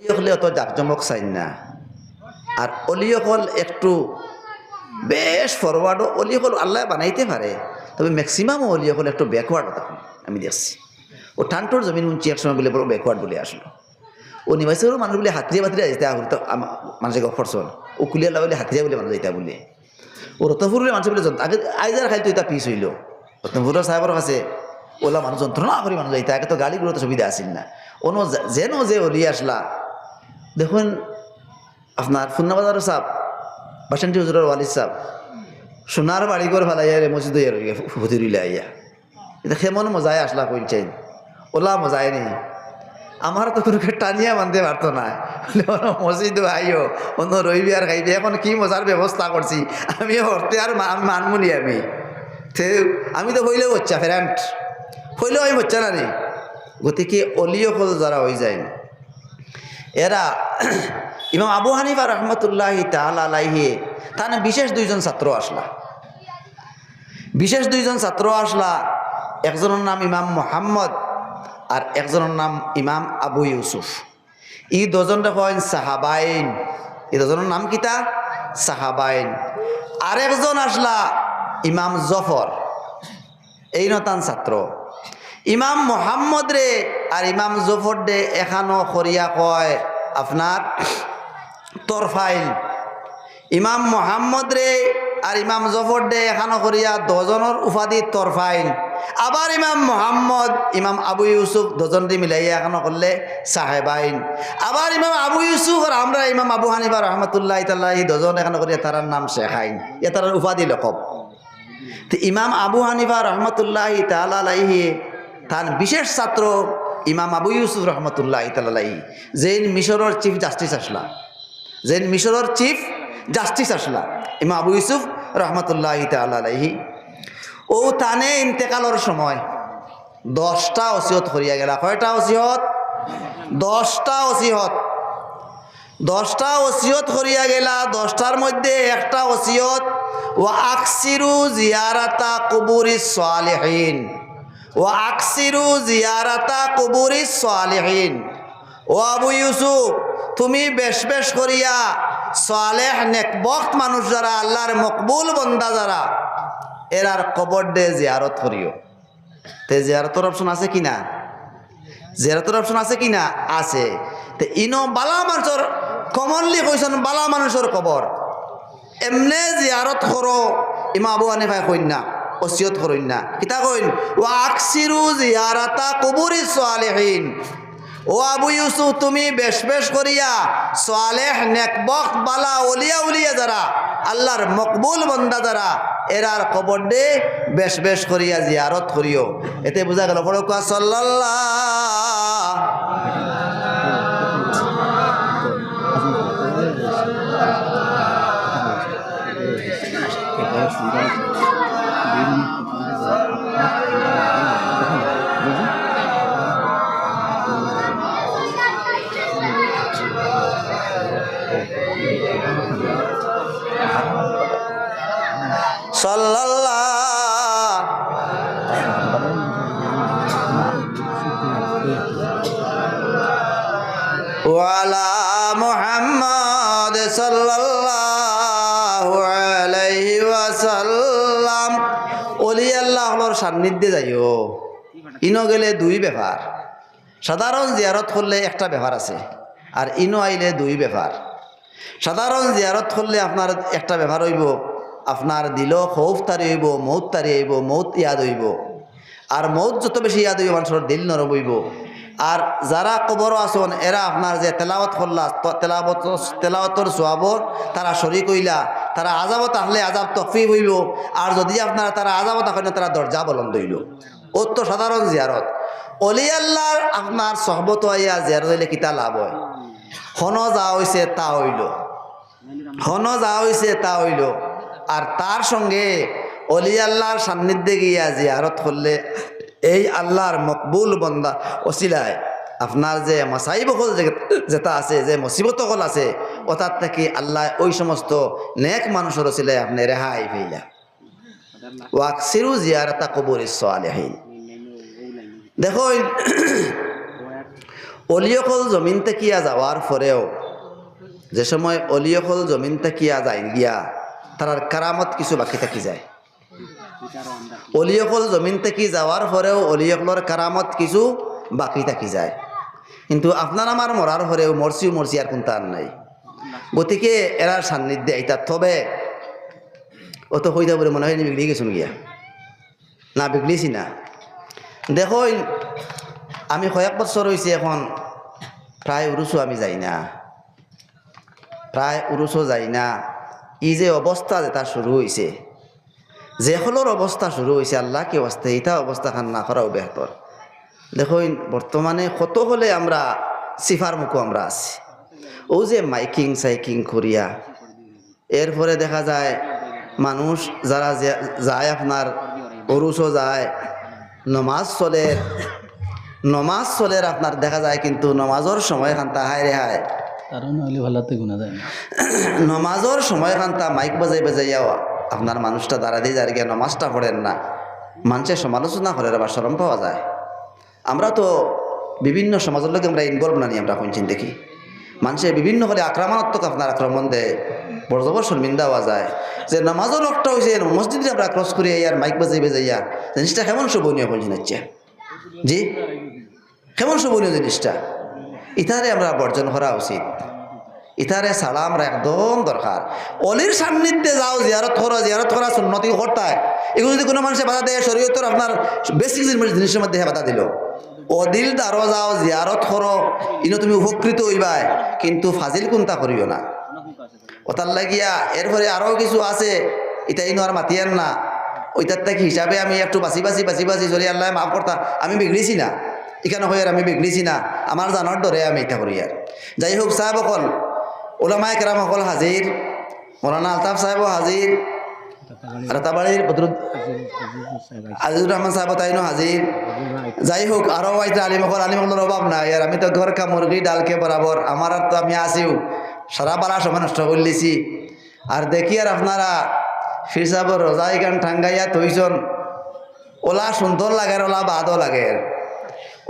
হলে অত জাকজমক চাইন না। আর অলিয়কল একটু বেশ ফরওয়ার্ডও অলিয়কল আল্লাহ বানাইতে পারে। তবে ম্যাক্সিমাম অলিয়কল একটু ব্যাকওয়ার্ড তখন আমি দেখছি। ও টানটোর জমিন উঞ্চি এক সময় বলে বড় ব্যাকওয়ার্ড বলে আসলো। ও নিবাসেরও মানুষ বলে হাতিয়ে বাতিরে যেতে আহুর তো মানুষের গফর চল। ও কুলিয়ার বলে হাতিয়ে বলে মানুষ যেতে বলে। ও রতনপুরের মানুষ বলে আগে আইজার খাইতো এটা পিস হইল। রতনপুরের সাহেবের কাছে ওলা মানুষ যন্ত্রণা করে মানুষ যাইতে। আগে তো গাড়িগুলো তো সুবিধা আসিল না। অন্য যেন যে অলি আসলা দেখুন, আপনার ফুন্নাবাজার সাহ বাসন্তী হুজুরের ওয়ালিদ সাহ সোনার বাড়ি করে ফেলাইয়া রে, মসজিদ ফুতি রইলে আইয়া। এটা কেমন মজায় আসলা কইছেন ওলা মজায় নেই। আমার তো কোনো টানিয়া মানতে পারতো না। মসজিদ আইও অন্য রইবি আর খাইবি। এখন কি মজার ব্যবস্থা করছি? আমি হরতে আর মানমুনি আমি। আমি তো হইলেও হচ্ছা, ফেরান্ট। হইলেও আমি হচ্ছা না রে। গতিকে অলিও যারা হয়ে যায়। এরা ইমাম আবু হানিফা রহমতুল্লাহ তালাহি তার বিশেষ দুইজন ছাত্র আসলা। বিশেষ দুইজন ছাত্র আসলা, একজনের নাম ইমাম মোহাম্মদ আর একজনের নাম ইমাম আবু ইউসুফ। ই দুজন দেখেন সাহাবাইন। এই দুজনের নাম কিতা সাহাবাইন। আরেকজন আসলা ইমাম জফর। এই নতান ছাত্র। ইমাম মোহাম্মদ রে আর ইমাম জফর দে এখানো খরিয়া কয়, আপনার তরফাইল ইমাম মোহাম্মদ রে আর ইমাম জফর দে এখানো করিয়া দজনের উপাধি তরফাইল আবার ইমাম মোহাম্মদ, ইমাম আবু ইউসুফ দজন দি মিলাইয়া এখানো করলে সাহেবাইন আবার ইমাম আবু ইউসুফ আর আমরা ইমাম আবু হানিফা রহমতুল্লাহ তাল্লাহ দজন এখানো করিয়া তার নাম শেখাইন এ তার উপাধি লকব তো ইমাম আবু হানিফা রহমতুল্লাহ তালাহি তার বিশেষ ছাত্র ইমাম আবু ইউসুফ রহমতুল্লাহ তালাহি যেইন মিশরের চিফ জাস্টিস আসলা। যেন মিশরের চিফ জাস্টিস আসলা, ইমাম আবু ইউসুফ রহমতুল্লাহ তালাহি ও তানে ইন্তেকালের সময় দশটা অসিহত করিয়া গেলা। কয়টা অসিহত দশটা অসিহত দশটা ওসিয়ত করিয়া গেলা, দশটার মধ্যে একটা ওসিয়ত ও আকসিরু জিয়ারাতা কুবুরি সালেহীন। ও আকসিরু জিয়ারাতা কুবুরি সালেহীন। ও আবু ইউসুফ, তুমি বেশ বেশ করিয়া সালেহ নেকবক্ত মানুষ যারা, আল্লাহর মকবুল বন্দা যারা এরার কবর দে জিয়ারত করিও। তে জিয়ারতর অপশন আছে কি না? জেরাতের অপশন আছে কি না? আছে। তে ইনো বালা মানুষের কমনলি কইছেন বালা মানুষের কবর। এমনে জিয়ারত করো ইমা আবু কইন না ওসিয়ত করইন না। কিতা কইন? ও আকসিরু জিয়ারাতা কুবুরি সালেহীন। ও আবু ইউসুফ, তুমি বেশ বেশ করিয়া সালেহ নেকবক বালা উলিয়া উলিয়া যারা, আল্লাহর মকবুল বন্দা যারা, এরার কবর দে বেশ বেশ করিয়া জিয়ারত করিও। এতে বোঝা গেল বড় কোয়া সাল্লাল্লাহ। সান্নিধ্যে যাইও। ইনো গেলে দুই ব্যাপার। সাধারণ জিয়ারত করলে একটা ব্যাপার আছে, আর ইনো আইলে দুই ব্যাপার। সাধারণ জিয়ারত করলে আপনার একটা ব্যাপার হইব আপনার দিল খৌফ তারি হইব মৌত তারি হইব মৌত ইয়াদ হইব। আর মৌত যত বেশি ইয়াদ হইব, মানুষের দিল নরম হইব। আর যারা কবর আসন, এরা আপনার যে তেলাওয়াত করলা, ত- তেলাওয়াত, তেলাওয়াতর সোয়াবর তারা শরিক হইলা, তারা আজাবত আসলে আজাব তফি হইব। আর যদি আপনারা তারা আজাবত আসেন তারা দরজা বলন হইল। ও তো সাধারণ জিয়ারত। অলি আল্লাহর আপনার সহবত হইয়া জিয়ারত হইলে কিতা লাভ হয়? হন যা হইছে তা হইল। হন যা হইছে তা হইল। আর তার সঙ্গে অলি আল্লাহর সান্নিধ্যে গিয়া জিয়ারত করলে এই আল্লাহর মকবুল বন্দা অসিলায় আপনার যে মাসাইব হল যেটা আছে, যে মুসিবত হল আছে, ওটার থেকে আল্লাহ ওই সমস্ত নেক মানুষের অসিলায় আপনি রেহাই পেইলা ওয়াকসিরু জিয়ারতা কবর সালেহীন। দেখো, অলিয়কল জমিন তেকিয়া যাওয়ার পরেও যে সময় অলিয়কল জমিন তেকিয়া যায় গিয়া তার কারামত কিছু বাকি থাকি যায়। অলিয়কল জমিন থেকে যাওয়ার পরেও অলিয়কলর কারামত কিছু বাকি থাকি যায়। কিন্তু আপনার আমার মরার পরেও মরছিও মরছি আর কোনটা আর নাই। গতিকে এরার সান্নিধ্যে আইতা তবে অত হইতা বলে মনে হয় বিগড়ি গেছুন গিয়া। না, বিগড়িছি না। দেখো, আমি কয়েক বছর হয়েছে এখন প্রায় উরুসও আমি যাই না। প্রায় উরুসও যাই না। ই যে অবস্থা যেটা শুরু হয়েছে যে হলোর অবস্থা শুরু হয়েছে আল্লাহ কি অবস্থা এটা অবস্থা খান না করাও বেহতর দেখো বর্তমানে কত হলে আমরা সিফার মুখো আমরা আছি। ও যে মাইকিং সাইকিং করিয়া এরপরে দেখা যায় মানুষ যারা যে- যায় আপনার অরুসও যায়, নমাজ চলে নমাজ চলে আপনার দেখা যায় কিন্তু নমাজের সময় খান্তা হায় রে হায় নমাজের সময় খান্তা, মাইক বাজাই বাজাইয়াও আপনার মানুষটা দাঁড়া দিয়ে যায় নমাজটা পড়েন না। মানুষের সমালোচনা করে বা সরম পাওয়া যায়। আমরা তো বিভিন্ন সমাজের লোক আমরা ইনভলভ না নিয়ে আমরা শুনছেন দেখি মানুষের বিভিন্ন হলে আক্রমণাত্মক আপনার আক্রমণ দেয়। বড় জবর শর্মিন্দা হওয়া যায়। যে নামাজও লোকটা হয়েছে মসজিদে আমরা ক্রস করি আর মাইক বাজাই বাজাইয়া জিনিসটা কেমন শোভনীয় বলছেন হচ্ছে জি? কেমন শোভনীয় জিনিসটা? ইতারে আমরা বর্জন করা উচিত। ইতারে ছাড়া আমরা একদম দরকার। অলির সান্নিধ্যে যাও, জিয়ারত করো, জিয়ারত করা সুন্নতি করতায়। এগুলো যদি কোনো মানুষে বাধা দেয়, শরীয়তর আপনার বেসিক জিনিসের মধ্যে বাধা দিল। অদিল দারো যাও, জিয়ারত করো, ইনো তুমি উপকৃত হইবাই, কিন্তু ফাজিল কোনটা করিও না। ওটার লাগিয়া এরপরে আরও কিছু আছে, এটা ইনো আর মাতিয়ান না। ওইটার থেকে হিসাবে আমি একটু বাসি বাসি বাসি বাসি চলি আল্লাহ মাফ করতা, আমি বিগড়িছি না। এখানে হয়ে আমি বিগড়িছি না। আমার জানার দরে আমি এটা করি আর। যাই হোক সাহেব অকল, ওলামায় কেরাম অকল হাজির, মৌলানা আলতাফ সাহেব হাজির, রাতাবাড়ির বদরুদ, আজিজুর রহমান সাহেব তাইনো হাজির। যাই হোক আরও আইতে আলিমকল আলিমকলের অভাব নাই আর আমি তো ঘর কা মুরগি ডালকে বরাবর, আমার আর তো আমি আসিও সারা বারা সময় নষ্ট করলিছি আর দেখি আর আপনারা ফির সাহেবর রোজা এখান ঠাঙ্গাইয়া তৈছন ওলা সুন্দর লাগে ওলা বাদও লাগে।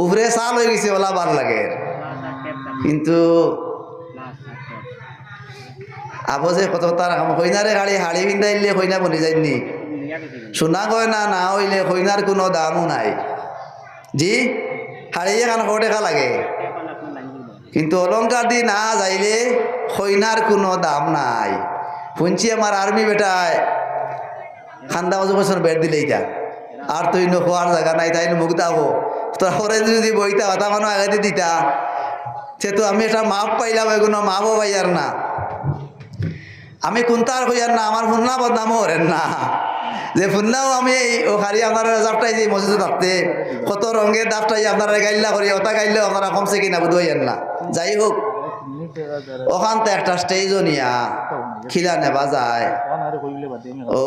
উভরে চাল হয়ে গেছে, ওলা বাদ লাগে। কিন্তু আবো যে কত তার হইনারে গাড়ি, হাড়ি পিন্ধাইলে হইনা বনি যায়নি সোনা গয়না না হইলে হইনার কোনো দামও নাই। জি, হাড়ি এখান কো টাকা লাগে? কিন্তু অলংকার দি না যাইলে হইনার কোনো দাম নাই। শুনছি আমার আর্মি বেটায়, খান্দা বছর বেড দিলে এটা আর তুই নোখোয়ার জায়গা নাই, তাই মুখ দাবো হরে যদি বইতা হতা মানুষ আগে দিয়ে দিতা, সে তো আমি এটা মাপ পাইলাম এগুলো মাপও পাইয়ার না। আমি কোনটার হইয়ার না, আমার ফুন্না বদনামও হরেন না। যে ফুন্নাও আমি ও খালি আপনারা জাপটাই যে মসজিদে থাকতে কত রঙের দাপটাই আপনারা গাইল্লা করি, ওটা গাইলেও আপনারা কমছে কিনা বুধ হইয়ার না। যাই হোক, ওখান তো একটা স্টেজও নিয়া, খিলা নেবা যায়। ও,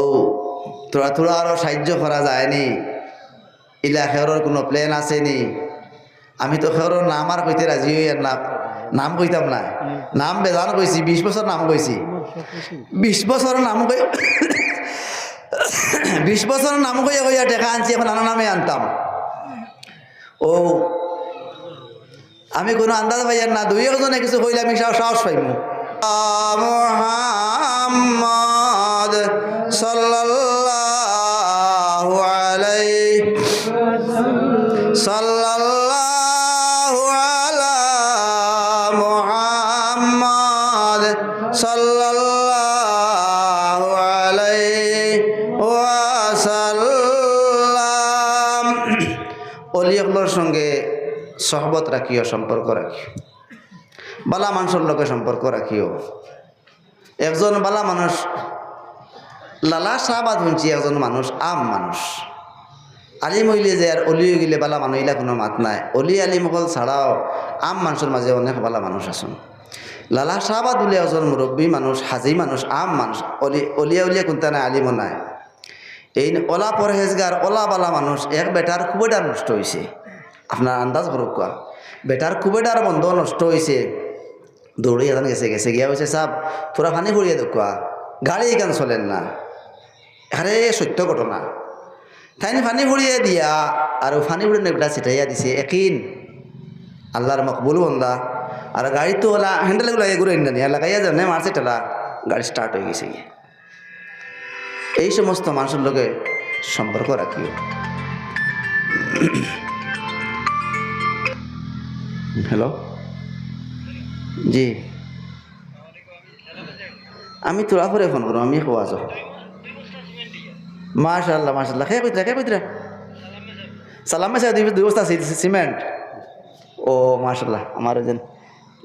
তোরা তোরা আরও সাহায্য করা যায়নি ইলা খেয়রর কোনো প্ল্যান আসেনি আমি তো খেয়রর নাম আর কইতে রাজি হই আর না, নাম কইতাম না। নাম বেজান কইছি, বিশ বছর নাম কইছি। বিশ বছর নাম কই, বিশ বছর নাম কইয়া কইয়া টেকা আনছি, এখন আনা নামে আনতাম। ও আমি কোনো আন্দাজ পাইয়ার না, দুই একজনে কিছু কইলে আমি সাহস সাহস পাইমু। মোহাম্মদ সাল্লাল্লাহু সাল্লাল্লাহু আলা মুহাম্মদ সাল্লাল্লাহু আলাইহি ওয়াসাল্লাম। অলিয়কলোর সঙ্গে সহবত রাখিও, সম্পর্ক রাখিও। বালা মানুষের লোকের সম্পর্ক রাখিও। একজন বালা মানুষ, লালা শাহবাদ শুনছি একজন মানুষ, আম মানুষ। আলিম হইলে যে আর অলি গেলে বালা মানুষ ইলা কোনো মাত নাই। অলি আলিম অকল ছাড়াও আম মানুষের মাঝে অনেক বালা মানুষ আছেন। লালা শাহবাদ বলে একজন মুরব্বী মানুষ, হাজি মানুষ, আম মানুষ, অলি, অলিয়া উলিয়া কোনটা নাই, আলিমও নাই। এই ওলা পরহেজগার ওলা বালা মানুষ, এক বেটার খুবেডার নষ্ট হয়েছে আপনার আন্দাজ করুক কোয়া বেটার খুবেডার বন্ধ নষ্ট হয়েছে দৌড়ে এখানে গেছে গেছে গিয়া হয়েছে সাপ তোরা পানি ভরিয়ে দেখুয়া গাড়ি এখান চলেন না। আরে সত্য ঘটনা। তাইনি ফানি ভরিয়ে দিয়া আর পানি ভরিয়ে বেটা ছিটাইয়া দিছে একিন। আল্লাহর মকবুল বন্দা। আর গাড়ি তো ওলা হ্যান্ডেল লাগে ঘুরে না নিয়ে লাগাইয়া মারছে টেলা গাড়ি স্টার্ট হয়ে গেছে গিয়ে। এই সমস্ত মানুষের লোকে সম্পর্ক রাখিও। হ্যালো জি। আমি তোরা পরে ফোন করো আমি খোয়া আছো মাশাল্লাহ মাশাল্লাহ খেয়ে কইতরা খেয়ে কইতরা সালাম দুই দুই বস্তা সিমেন্ট। ও মাশাল্লাহ আমার ওই যেন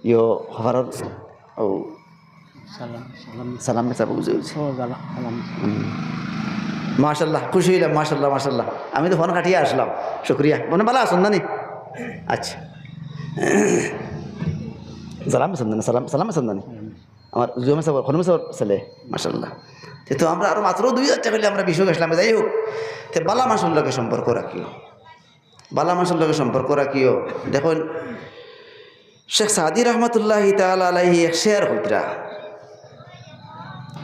ইয়ো হবার ও। সালাম বুঝে সালাম মাশাল্লাহ খুশি হইলাম মাশাল্লাহ মাশাল্লাহ আমি তো ফোন কাটিয়ে আসলাম। শুক্রিয়া। মনে ভালো আসুন নানি? আচ্ছা। সালাম সন্দানি সালাম সালাম সন্দানি আমার জুমে সাবর খনমে সাবর ছেলে মাশাল্লাহ তে আমরা আরও মাত্র দুই হাজার টাকা আমরা বিষয় গেছিলাম যাই হোক, তে বালা মাসুর লগে সম্পর্ক রাখিও। বালা মাসুর লগে সম্পর্ক রাখিও। দেখুন, শেখ সাদি রহমতুল্লাহ তাল আলাইহি এক শেয়ার হইতরা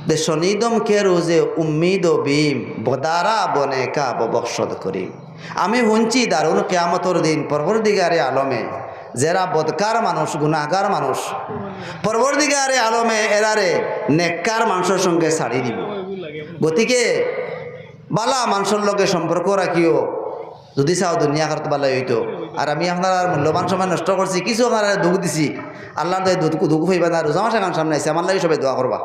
দে শনিদম কে রোজে উম্মিদ ও বিম বদারা বনে কা ববকশদ করিম। আমি শুনছি দারুণ কেয়ামতর দিন, পরবর্তীকারে আলমে যারা বদকার মানুষ গুণাগার মানুষ, পরবর্তীকারে আলমে এরারে নেককার মানুষের সঙ্গে ছাড়ি দিব। গতিকে বালা মানুষের লগে সম্পর্ক রাখিও যদি চাও দুনিয়া করতে ভালো হইতো। আর আমি আপনার মূল্যবান সময় নষ্ট করছি কিছু আমার দুঃখ দিছি। আল্লাহ তো দুঃখ দুঃখ হইবা না রোজা মাসে গান সামনে আছে আমার লাগে সবাই দোয়া করবা।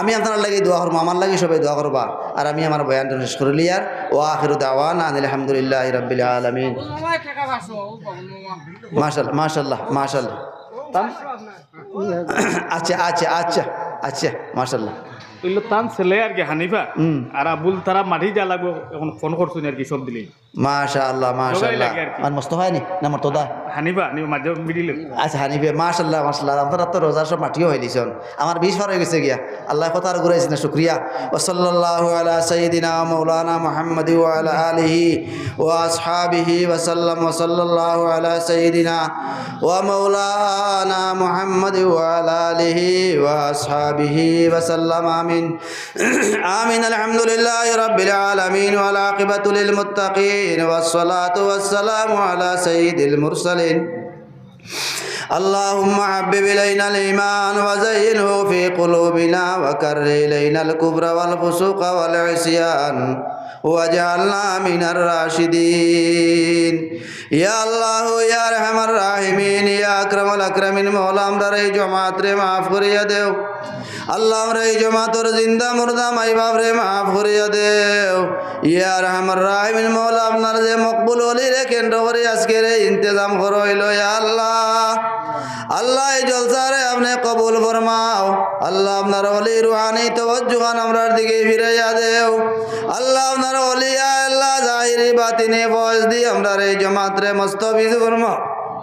আমি আপনার লাগে দোয়া করব আমার লাগে সবাই দোয়া করবা। আর আমি আমার বয়ানটা শেষ করলি আর ও আখির দাওয়ান আলহামদুলিল্লাহ রবিল আলমিন। মাশাল্লাহ মাশাল্লাহ মাশাল্লাহ আচ্ছা আচ্ছা আচ্ছা আচ্ছা মাশাল্লাহ তান ছেলে আর কি হানিফা। আর আবুল তারা মাটি যা লাগবো এখন ফোন করছুন আর কি সব দিলেই। মাশাল্লাহ লাগে আর মস্ত হয়নি না? আচ্ছা আপনারা তো রোজার সব মাটিও হয়ে দিয়েছেন আমার বিষ হয়ে গেছে গিয়া। আল্লাহ কথা আর ঘুরাইছে না শুক্রিয়া। ওসল্লাহ আলা সঈদিনা মৌলানা মোহাম্মদ আলা আলিহি আসহাবিহি আলা মোহাম্মদ আলিহি আসহাবিহি আমিন। আমিন আলহামদুলিল্লাহ রব্বিল আলামিন। ওয়াল আকিবাতু লিল মুত্তাকিন। ওয়াস সালাতু ওয়াস সালামু আলা সাইয়্যিদিল মুরসালিন اللهم حبب إلينا الإيمان وزينه في قلوبنا وكر إلينا الكفر والفسوق والعصيان واجعلنا من الراشدين يا الله يا أرحم الراحمين يا أكرم الأكرمين مولا আমরা এই জমাত রে মাফ করিয়া দেও আল্লাহ আমরা এই জমাতর জিন্দা, মুর্দা, মাই বাপ রে, মাফ করিয়া দেও। ইয়া রহমান রাহিমিন, মৌলা আপনার যে মকবুল অলি রে, কেন্দ্র করে আজকের এই ইন্তজাম করইল আল্লাহ। আল্লাহ এই জলসারে আপনি কবুল ফরমাও। আল্লাহ আপনার অলি রুহানি তবজ্জুহান আমরার দিকে ফিরাইয়া দেও। আল্লাহ আপনার অলি ইয়া আল্লাহ জাহিরি বাতিনে বয়স দিয়ে আমরা এই জমাতরে মস্ত বিজু ফরমাও।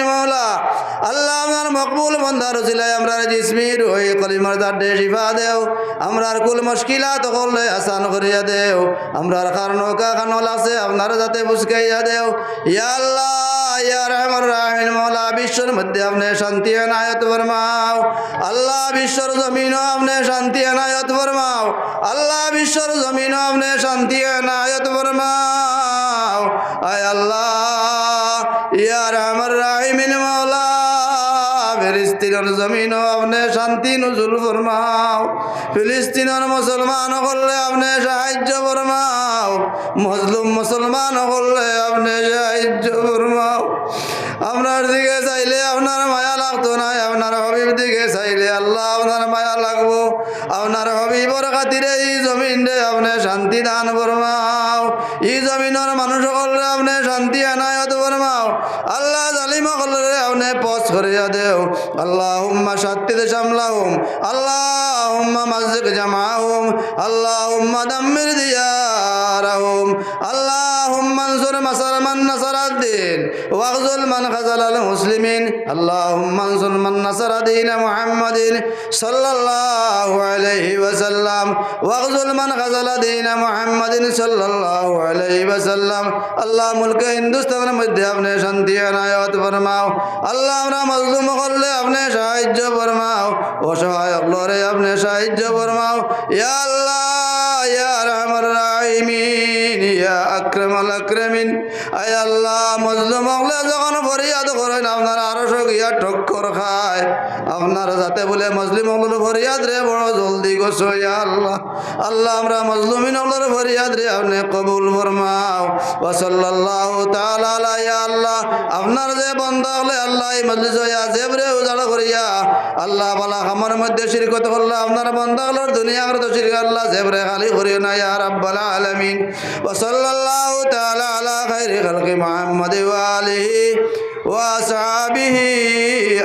মৌলা আল্লাহ আমার মকবুল বন্দার ওসিলায় আমরা জিসমির কলিমার শিফা দেও। আমরার কুল মুশকিলাত করলে আসান করিয়া দেও। আমরার খানল আছে যাতে বুসকাইয়া দেও। ইয়া আল্লাহ, ইয়া রহমান রাহিমিন মৌলা বিশ্বর মধ্যে আপনি শান্তি এনায়ত ফরমাও। আল্লাহ বিশ্বর জমিনও আপনি শান্তি এনায়ত ফরমাও। আল্লাহ বিশ্বর জমিনও আপনি শান্তি এনায়ত ফরমাও। আয় আল্লাহ। ফিলিস্তিনের জমিনও আপনি শান্তি নজুল ফরমাও। ফিলিস্তিনের মুসলমান করলে আপনি সাহায্য ফরমাও। মজলুম মুসলমান করলে আপনি সাহায্য ফরমাও। আপনার দিকে চাইলে আপনার মায়া লাগতো না আপনার হবিব দিকে চাইলে আল্লাহ আপনার মায়া লাগবো। আপনার হবিবর খাতিরে এই জমিন রে আপনি শান্তি দান ফরমাও। এই জমিনের মানুষ সকলরে আপনি শান্তি আনায়ত ফরমাও। আল্লাহ জালিম সকলরে আপনি পথ করিয়া দেও। আল্লাহ হুম্মা শান্তিতে সামলাহুম আল্লাহ হুম্মা মসজিদ জামাহুম আল্লাহ হুম্মা দাম্মির দিয়ারাহুম আল্লাহ হুম্মানসুর মাসার মান نصر الدين واخذل من خذل المسلمين اللهم انصر من نصر دين محمد صلى الله عليه وسلم واخذل من خذل دين محمد صلى الله عليه وسلم আল্লাহ মুলকে হিন্দুস্তানের মধ্যে আপনি শান্তি আনায়ত ফরমাও আল্লাহ আমরা মজলুম করলে আপনি সাহায্য ফরমাও অসহায় অগ্লরে আপনি সাহায্য ফরমাও ইয়া আল্লাহ ইয়া আকরামাল আকরামিন আয় আল্লাহ, মজলুম হলে যখন ফরিয়াদ করেন, আপনার আরও গিয়া ঠক্কর খায়। আপনার যাতে বলে মজলিম হল ফরিয়াদ রে, বড় জলদি গোসো আল্লাহ। আল্লাহ, আমরা মজলুমিন হল ফরিয়াদ রে, আপনি কবুল ফরমাও। আলা, ইয়া আল্লাহ। আপনার যে বান্দা হলে আল্লাহ মজলিস হইয়া জেবরে উজাড় করিয়া আল্লাহ বালা, আমার মধ্যে শিরকত করলে আপনার বান্দা হলোর দুনিয়া করে তো শিরক আল্লাহ জেবরে খালি করিও না, ইয়া রাব্বাল আলামিন। ওয়াসাল্লাল্লাহু الله تعالى على خير خلق محمد وآله وأصحابه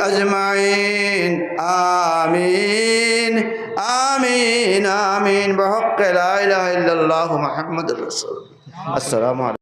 أجمعين آمين آمين آمين بحق لا إله إلا الله محمد رسول السلام عليكم